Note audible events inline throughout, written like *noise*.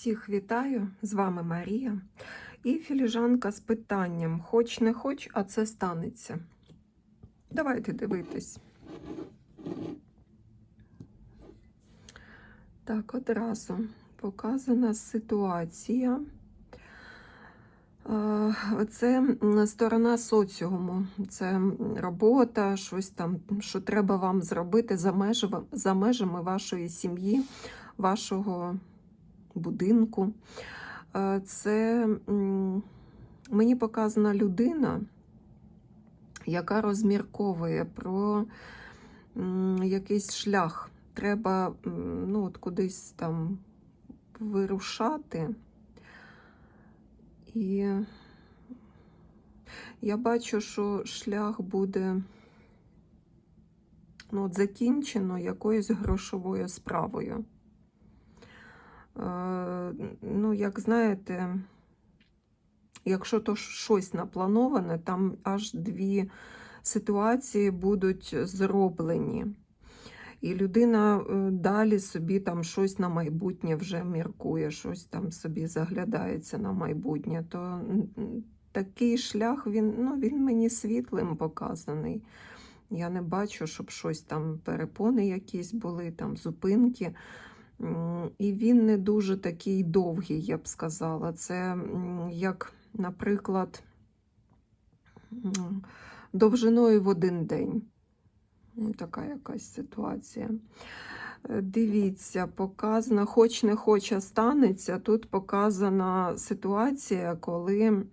Всіх вітаю, з вами Марія. І філіжанка з питанням: хоч не хоч, а це станеться. Давайте дивитись. Так, одразу показана ситуація. Е, Це сторона соціуму, це робота, щось там, що треба вам зробити за межами, за межами вашої сім'ї, вашого будинку. Е, Це мені показана людина, яка розмірковує про якийсь шлях. Треба ну, от кудись там вирушати. І я бачу, що шлях буде ну, от закінчено якоюсь грошовою справою. Е, ну, як знаєте, якщо то щось наплановане, там аж дві ситуації будуть зроблені. І людина е, далі собі там щось на майбутнє вже міркує, щось там собі заглядається на майбутнє. То такий шлях він, ну, він мені світлим показаний. Я не бачу, щоб щось там перепони якісь були, там зупинки. І він не дуже такий довгий, я б сказала. Це як, наприклад, довжиною в один день. Ну, Така якась ситуація. Е, Дивіться, показано, хоч не хоч, а станеться. Тут показана ситуація, коли,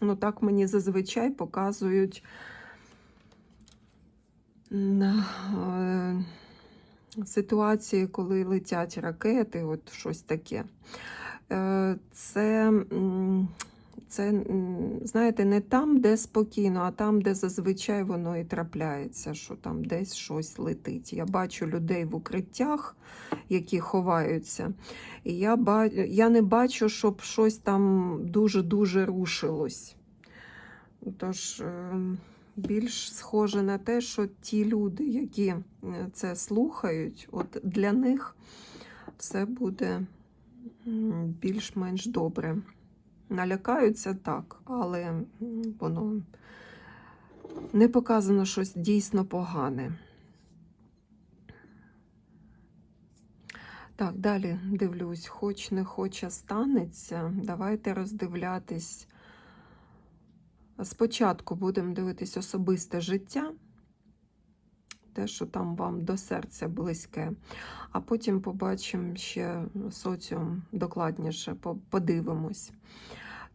ну так мені зазвичай показують е, ситуації, коли летять ракети, от щось таке. Е, Це, це, знаєте, не там, де спокійно, а там, де зазвичай воно і трапляється, що там десь щось летить. Я бачу людей в укриттях, які ховаються. І я, ба... я не бачу, щоб щось там дуже-дуже рушилось. Тож е, більш схоже на те, що ті люди, які е, це слухають, от для них все буде більш-менш добре. Налякаються так, але воно не показано щось дійсно погане. Так, далі дивлюсь, хоч не хоч, а станеться. Давайте роздивлятись. Спочатку будемо дивитись особисте життя, те, що там вам до серця близьке, а потім побачимо ще соціум докладніше, подивимось.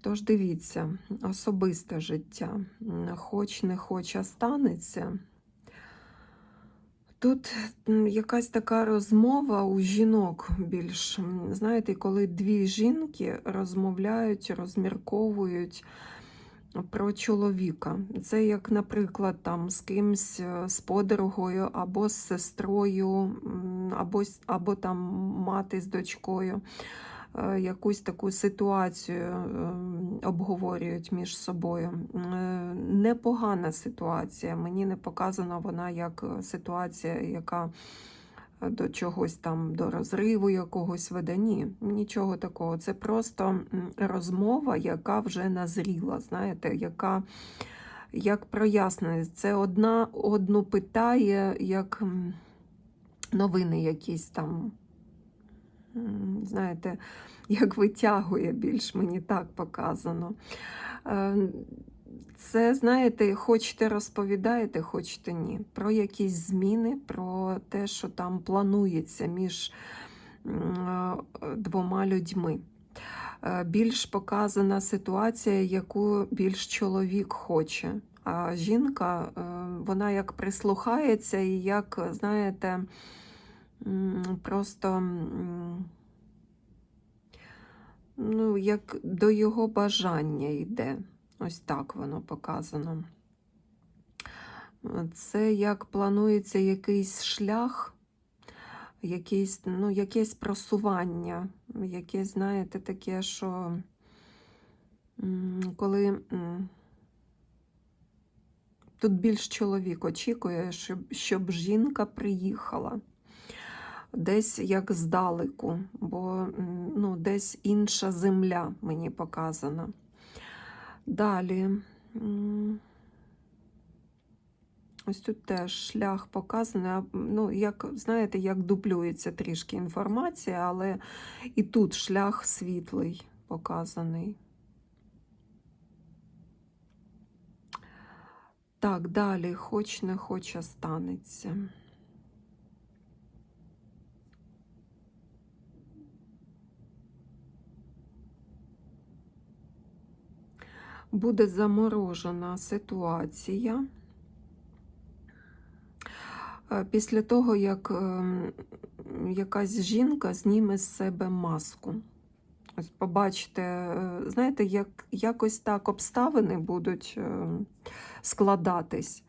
Тож дивіться, особисте життя, хоч не хоч, а станеться. Тут якась така розмова у жінок більш, знаєте, коли дві жінки розмовляють, розмірковують про чоловіка. Це як, наприклад, там з кимсь, е, з подругою, або з сестрою, або, або там мати з дочкою. Е, Якусь таку ситуацію е, обговорюють між собою. Непогана ситуація. Мені не показана вона як ситуація, яка до чогось там, до розриву якогось веде. Ні, нічого такого. Це просто розмова, яка вже назріла, знаєте, яка як прояснення. Це одна одну питає, як новини якісь там. Знаєте, як витягує більш мені так показано. Це, знаєте, хочете розповідаєте, хочете ні. Про якісь зміни, про те, що там планується між е, двома людьми. Е, Більш показана ситуація, яку більш чоловік хоче. А жінка, е, вона як прислухається і як, знаєте, просто ну, як до його бажання йде. Ось так воно показано. Це як планується якийсь шлях, якийсь, ну, якесь просування, якесь, знаєте, таке, що коли тут більш чоловік очікує, щоб, щоб жінка приїхала. десь як здалеку, бо ну, десь інша земля мені показана. Далі. Ось тут теж шлях показаний. Ну, як, знаєте, як дублюється трішки інформація, але і тут шлях світлий показаний. Так, далі, хоч не хоч, а станеться. Буде заморожена ситуація. Е, Після того, як ем, якась жінка зніме з себе маску. Ось побачите, е, знаєте, як, якось так обставини будуть е, складатись,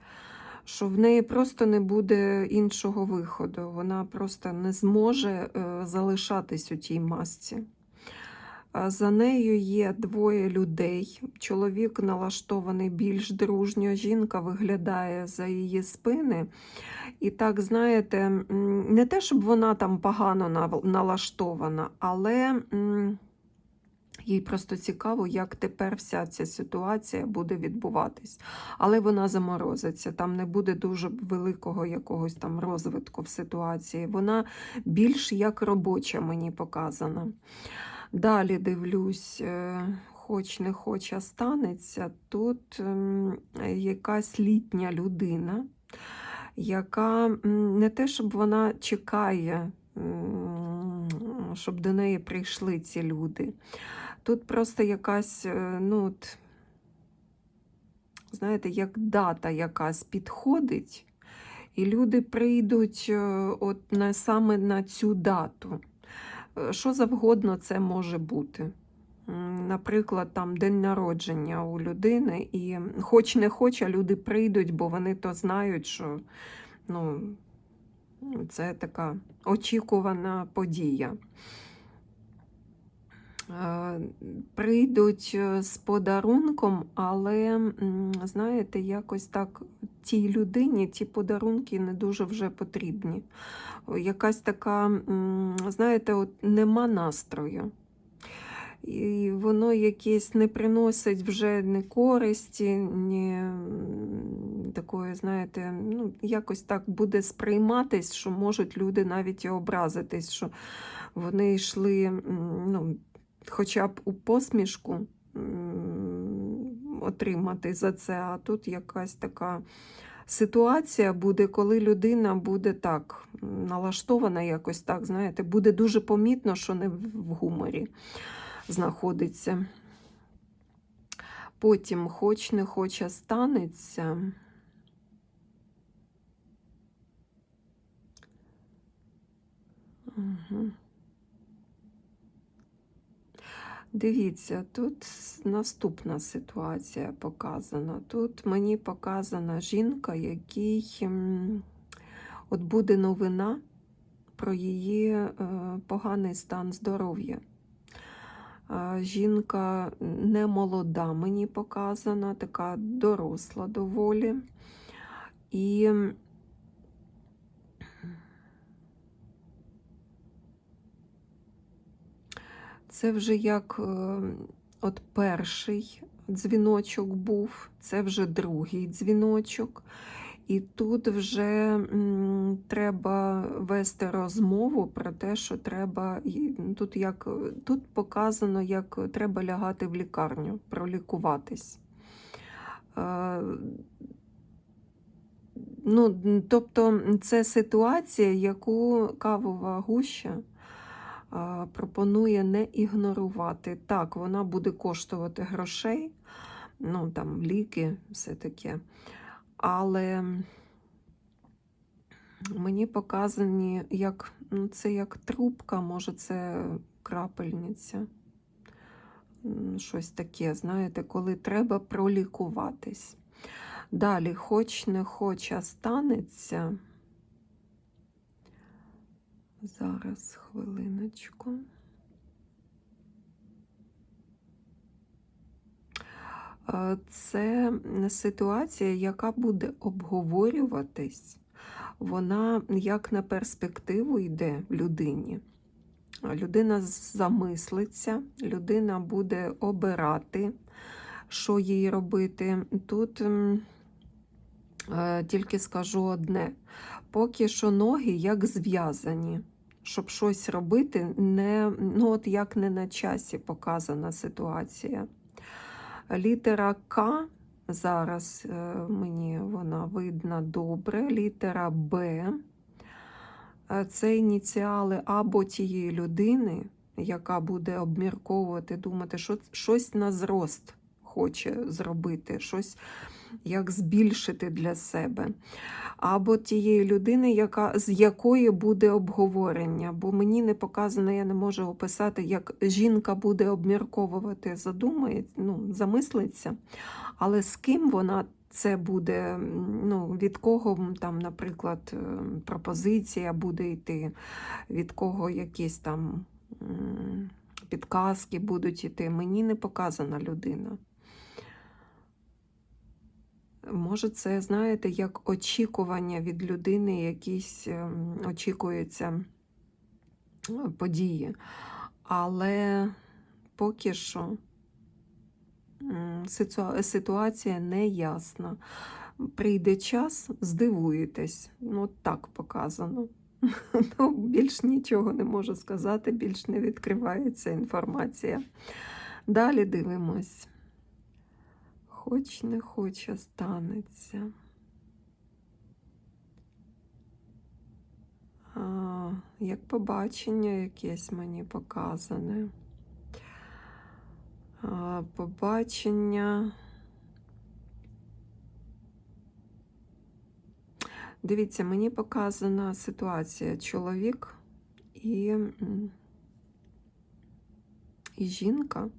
що в неї просто не буде іншого виходу. Вона просто не зможе залишатись у тій масці. За нею є двоє людей. Чоловік налаштований більш дружньо, жінка виглядає за її спини. І так, знаєте, не те, щоб вона там погано налаштована, але їй просто цікаво, як тепер вся ця ситуація буде відбуватись. Але вона заморозиться, там не буде дуже великого якогось там розвитку в ситуації. Вона більш як робоча мені показана. Далі дивлюсь, е, хоч не хоч, а станеться. Тут ем, якась літня людина, яка не те, щоб вона чекає, щоб до неї прийшли ці люди. Тут просто якась, е, ну, от, знаєте, як дата якась підходить, і люди прийдуть е, от на, саме на цю дату. Е, Що завгодно це може бути. Наприклад, там день народження у людини, і хоч не хоч, а люди прийдуть, бо вони то знають, що ну, це така очікувана подія. Е, Прийдуть е, з подарунком, але, знаєте, якось так тій людині ті подарунки не дуже вже потрібні. Якась така, знаєте, от нема настрою. І воно якесь не приносить вже ні користі, ні такої, знаєте, ну, якось так буде сприйматись, що можуть люди навіть і образитись, що вони йшли, ну, хоча б у посмішку отримати за це, а тут якась така ситуація буде, коли людина буде так налаштована якось так, знаєте, буде дуже помітно, що не в гуморі знаходиться. Потім, хоч не хоч, а станеться. Угу. Дивіться, тут наступна ситуація показана. Тут мені показана жінка, якій от буде новина про її е, поганий стан здоров'я. Жінка не молода, мені показана, така доросла доволі. І це вже як е, от перший дзвіночок був, це вже другий дзвіночок. І тут вже м, треба вести розмову про те, що треба тут як тут показано, як треба лягати в лікарню, пролікуватись. Е, ну, тобто це ситуація, яку кавова гуща пропонує не ігнорувати. Так, вона буде коштувати грошей, ну там ліки, все таке. Але мені показані, як ну, це як трубка, може, це крапельниця. Щось таке, знаєте, коли треба пролікуватись. Далі, хоч не хоч, а станеться. Зараз хвилиночку. Е, Це ситуація, яка буде обговорюватись вона як на перспективу йде людині. Людина замислиться, людина буде обирати, що їй робити. Тут е, тільки скажу одне: поки що ноги як зв'язані. Щоб щось робити, не, ну от як не на часі показана ситуація. Літера К зараз е, мені вона видна добре. Літера Б е, це ініціали або тієї людини, яка буде обмірковувати, думати, що щось на зрост хоче зробити, щось як збільшити для себе. Або тієї людини, яка, з якої буде обговорення. Бо мені не показано, я не можу описати, як жінка буде обмірковувати, задумає, ну, замислиться. Але з ким вона це буде, ну, від кого, там, наприклад, е, пропозиція буде йти, від кого якісь там підказки будуть йти. Мені не показана людина. Може, це, знаєте, як очікування від людини, якісь ем, очікуються е, події. Але поки що ситуація не ясна. Прийде час, здивуєтесь. Ну, так показано. *laughs* Ну, більш нічого не можу сказати, більш не відкривається інформація. Далі дивимось. Хоч не хоче станеться. А, як побачення якесь мені показане. А, побачення. Дивіться, мені показана ситуація чоловік і, і жінка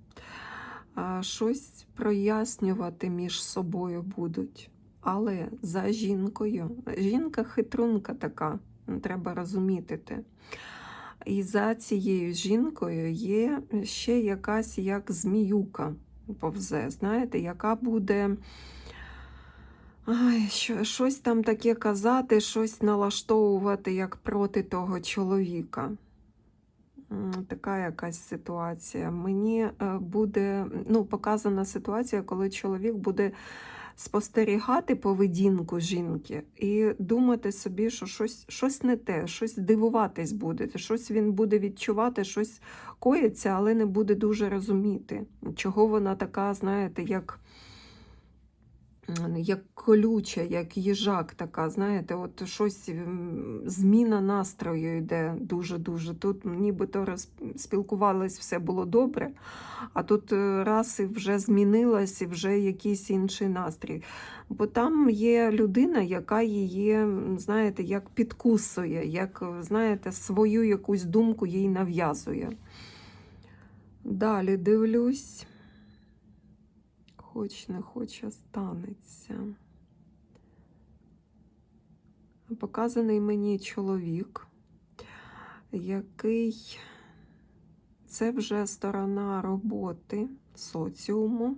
щось прояснювати між собою будуть. Але за жінкою, жінка хитрунка така, треба розуміти те. І за цією жінкою є ще якась як зміюка повзе, знаєте, яка буде ай, що, щось там таке казати, щось налаштовувати як проти того чоловіка. Така якась ситуація. Мені е, буде ну, показана ситуація, коли чоловік буде спостерігати поведінку жінки і думати собі, що щось, щось не те, щось дивуватись буде, щось він буде відчувати, щось коїться, але не буде дуже розуміти, чого вона така, знаєте, як. Як колюча, як їжак така, знаєте, от щось зміна настрою йде дуже-дуже. Тут нібито спілкувались, все було добре, а тут е, раз і вже змінилось, і вже якийсь інший настрій. Бо там є людина, яка її, знаєте, як підкусує, як, знаєте, свою якусь думку їй нав'язує. Далі дивлюсь. Хоч не хоче, станеться. Показаний мені чоловік, який це вже сторона роботи соціуму.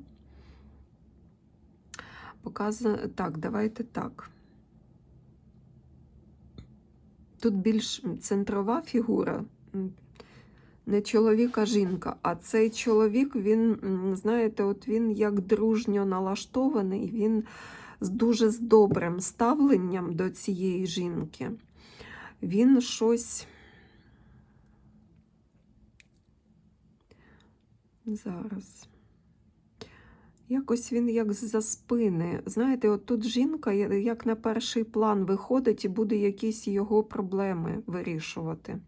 Показано... Так, давайте так. Тут більш центрова фігура, не чоловік, а жінка. А цей чоловік, він, знаєте, от він як дружньо налаштований, він з дуже з добрим ставленням до цієї жінки. Він щось. Зараз. Якось він як за спини. Знаєте, от тут жінка як на перший план виходить і буде якісь його проблеми вирішувати.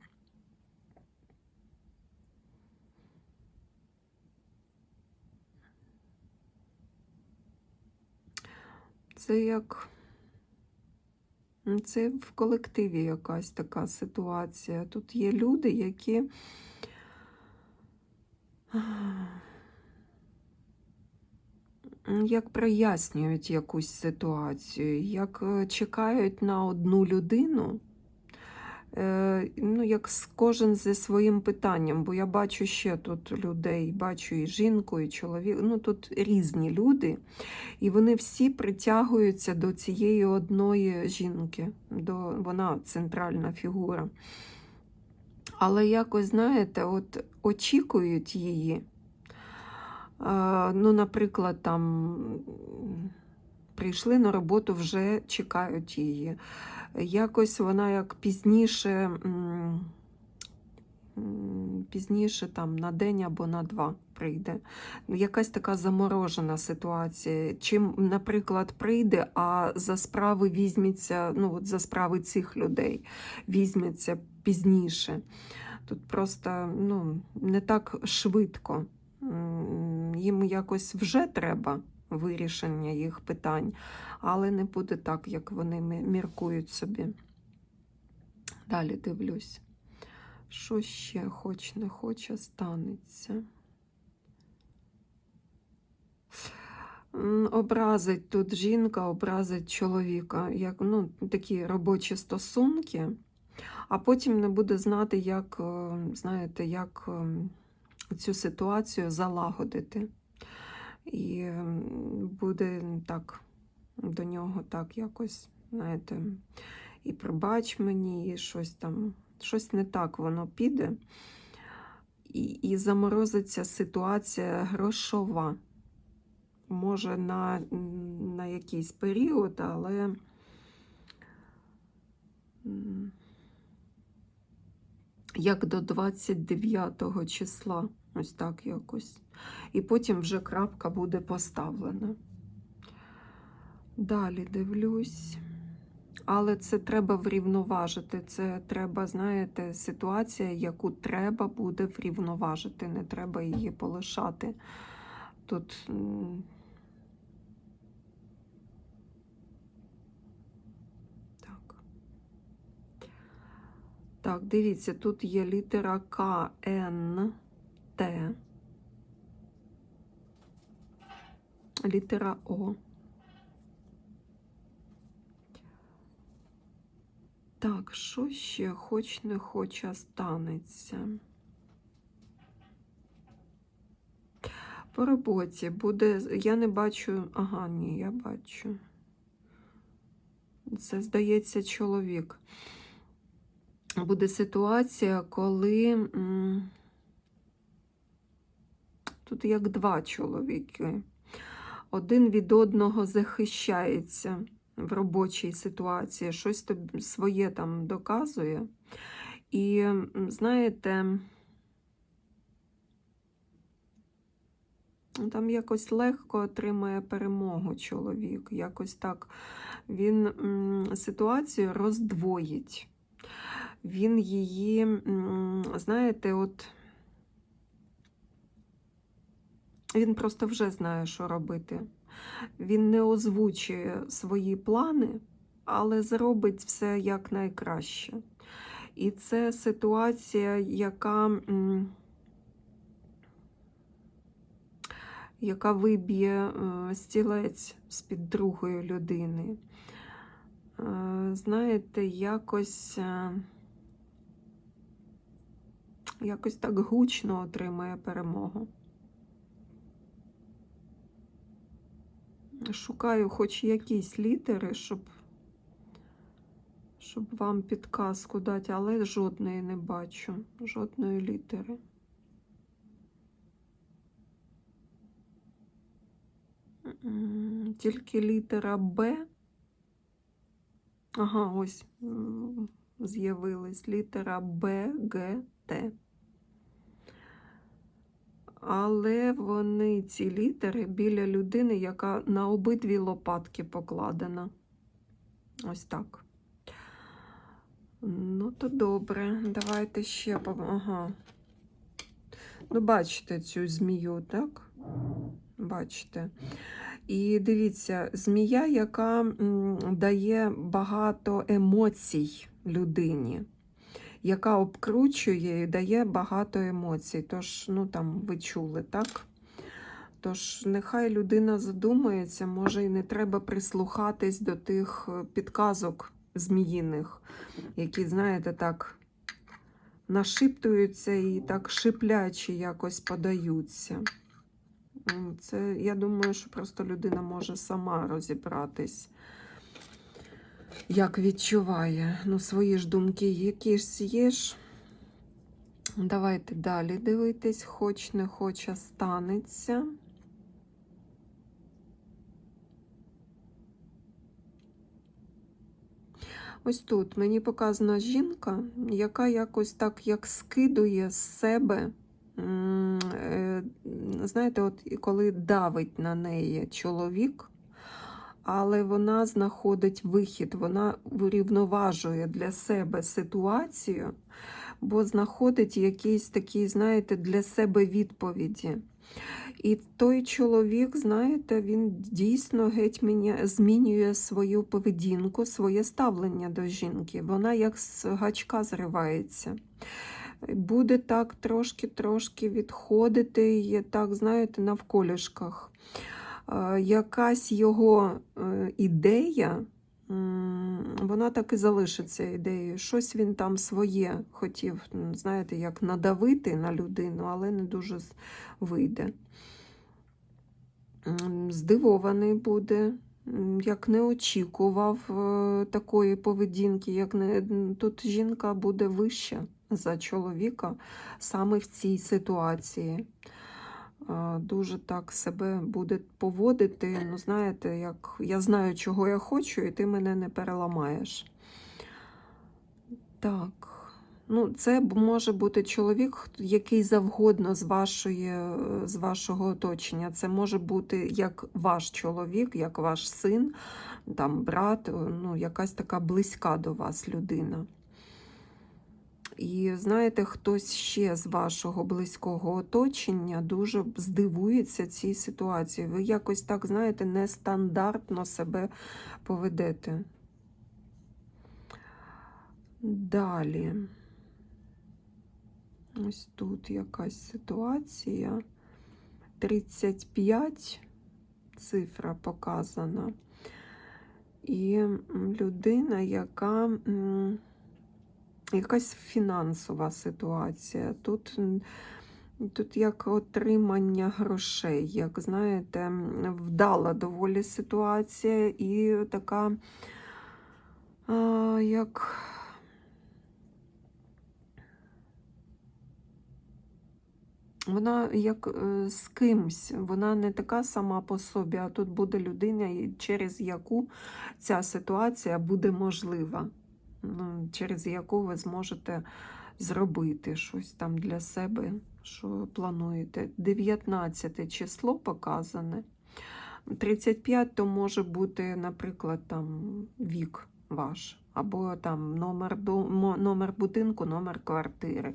Це як. Це в колективі якась така ситуація. Тут є люди, які. Як прояснюють якусь ситуацію, як е, чекають на одну людину, ну, як кожен зі своїм питанням, бо я бачу ще тут людей, бачу і жінку, і чоловік. Ну тут різні люди, і вони всі притягуються до цієї одної жінки, до, вона центральна фігура. Але якось, знаєте, от очікують її. Е, ну, наприклад, там прийшли на роботу, вже чекають її. Якось вона як пізніше, пізніше там на день або на два прийде. Якась така заморожена ситуація. Чим, наприклад, прийде, а за справи візьметься, ну от за справи цих людей візьметься пізніше. Тут просто ну, не так швидко. Їм якось вже треба вирішення їх питань, але не буде так, як вони міркують собі. Далі дивлюсь. Що ще хоч не хоче, станеться. Образить тут жінка, образить чоловіка, як ну, такі робочі стосунки, а потім не буде знати, як, е, знаєте, як е, цю ситуацію залагодити. І буде так до нього так якось, знаєте, і пробач мені, і щось там, щось не так воно піде. І, і заморозиться ситуація грошова. Може, на, на якийсь період, але як до 29 числа, ось так якось. І потім вже крапка буде поставлена. Далі дивлюсь. Але це треба врівноважити. Це треба, знаєте, ситуація, яку треба буде врівноважити. Не треба її полишати. Тут. Так. Так, дивіться, тут є літера К, Н, Т. Літера О. Так, що ще хоч не хоч, станеться? По роботі буде. Я не бачу. Ага, ні, я бачу. Це, здається, чоловік. Буде ситуація, коли тут як два чоловіки. Один від одного захищається в робочій ситуації, щось тобі своє там доказує. І, знаєте, там якось легко отримає перемогу чоловік. Якось так він ситуацію роздвоїть. Він її, знаєте, от він просто вже знає, що робити. Він не озвучує свої плани, але зробить все якнайкраще. І це ситуація, яка, яка виб'є е, стілець з-під другої людини. Е, Знаєте, якось, е, якось так гучно отримає перемогу. Шукаю хоч якісь літери, щоб, щоб вам підказку дати, але жодної не бачу, жодної літери. Тільки літера Б. Ага, ось з'явилась літера Б, Г, Т. Але вони ці літери біля людини, яка на обидві лопатки покладена. Ось так. Ну, то добре. Давайте ще Ага. Ну, бачите цю змію, так? Бачите. І дивіться, змія, яка дає багато емоцій людині яка обкручує і дає багато емоцій. Тож, ну там ви чули, так? Тож, нехай людина задумається, може, і не треба прислухатись до тих е, підказок зміїних, які, знаєте, так нашиптуються і так шипляче якось подаються. Це, я думаю, що просто людина може сама розібратись, як відчуває. Ну, свої ж думки, які ж є ж. Давайте далі дивитись, хоч не хоч, а станеться. Ось тут мені показана жінка, яка якось так як скидує з себе. е, Знаєте, от коли давить на неї чоловік, але вона знаходить вихід, вона врівноважує для себе ситуацію, бо знаходить якісь такі, знаєте, для себе відповіді. І той чоловік, знаєте, він дійсно геть змінює свою поведінку, своє ставлення до жінки. Вона як з гачка зривається. Буде так трошки-трошки відходити, і так, знаєте, навколішках. Якась його е, ідея, вона так і залишиться ідеєю. Щось він там своє хотів, знаєте, як надавити на людину, але не дуже вийде. Здивований буде, як не очікував е, такої поведінки, як не тут жінка буде вища за чоловіка саме в цій ситуації. Дуже так себе буде поводити. Ну, знаєте, як я знаю, чого я хочу, і ти мене не переламаєш. Так. Ну, це може бути чоловік, який завгодно з, вашої, з вашого оточення. Це може бути як ваш чоловік, як ваш син, там, брат, ну, якась така близька до вас людина. І знаєте, хтось ще з вашого близького оточення дуже здивується цій ситуації. Ви якось так, знаєте, нестандартно себе поведете. Далі. Ось тут якась ситуація. 35 цифра показана. І людина, яка якась фінансова ситуація. Тут, тут як отримання грошей, як знаєте, вдала доволі ситуація і така, а, як. Вона як е, з кимсь, вона не така сама по собі, а тут буде людина, через яку ця ситуація буде можлива, через яку ви зможете зробити щось там для себе, що плануєте. 19 число показане. 35 то може бути, наприклад, там вік ваш, або там номер, номер будинку, номер квартири.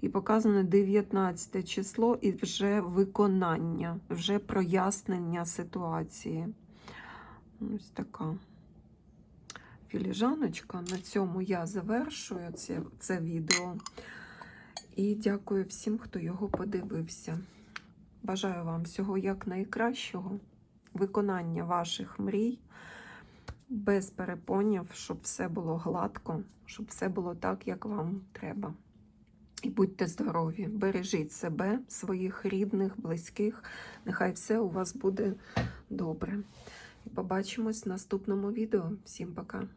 І показано 19 число і вже виконання, вже прояснення ситуації. Ось така філіжаночка. На цьому я завершую це, це відео. І дякую всім, хто його подивився. Бажаю вам всього як виконання ваших мрій, без перепонів, щоб все було гладко, щоб все було так, як вам треба. І будьте здорові, бережіть себе, своїх рідних, близьких. Нехай все у вас буде добре. І побачимось в наступному відео. Всім пока!